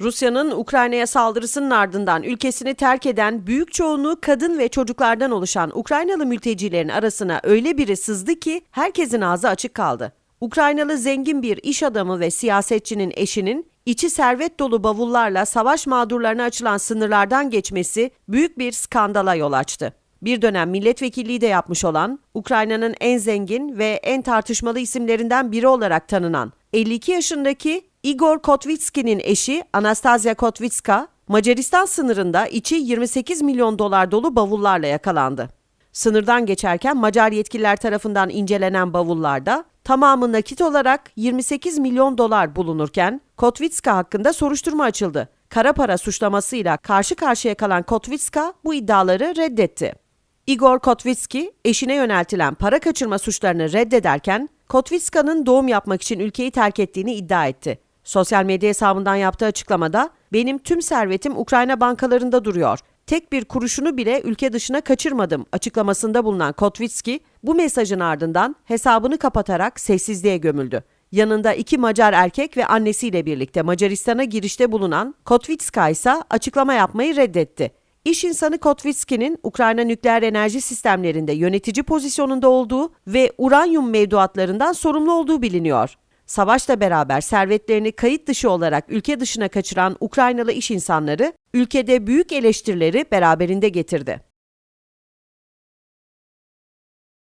Rusya'nın Ukrayna'ya saldırısının ardından ülkesini terk eden büyük çoğunluğu kadın ve çocuklardan oluşan Ukraynalı mültecilerin arasına öyle biri sızdı ki herkesin ağzı açık kaldı. Ukraynalı zengin bir iş adamı ve siyasetçinin eşinin içi servet dolu bavullarla savaş mağdurlarına açılan sınırlardan geçmesi büyük bir skandala yol açtı. Bir dönem milletvekilliği de yapmış olan, Ukrayna'nın en zengin ve en tartışmalı isimlerinden biri olarak tanınan 52 yaşındaki Igor Kotvitski'nin eşi Anastasia Kotvitska, Macaristan sınırında içi 28 milyon dolar dolu bavullarla yakalandı. Sınırdan geçerken Macar yetkililer tarafından incelenen bavullarda tamamı nakit olarak 28 milyon dolar bulunurken Kotvitska hakkında soruşturma açıldı. Kara para suçlamasıyla karşı karşıya kalan Kotvitska bu iddiaları reddetti. Igor Kotvitski eşine yöneltilen para kaçırma suçlarını reddederken Kotvitska'nın doğum yapmak için ülkeyi terk ettiğini iddia etti. Sosyal medya hesabından yaptığı açıklamada benim tüm servetim Ukrayna bankalarında duruyor. Tek bir kuruşunu bile ülke dışına kaçırmadım açıklamasında bulunan Kotvitski bu mesajın ardından hesabını kapatarak sessizliğe gömüldü. Yanında iki Macar erkek ve annesiyle birlikte Macaristan'a girişte bulunan Kotvitska ise açıklama yapmayı reddetti. İş insanı Kotvitski'nin Ukrayna nükleer enerji sistemlerinde yönetici pozisyonunda olduğu ve uranyum mevduatlarından sorumlu olduğu biliniyor. Savaşla beraber servetlerini kayıt dışı olarak ülke dışına kaçıran Ukraynalı iş insanları ülkede büyük eleştirileri beraberinde getirdi.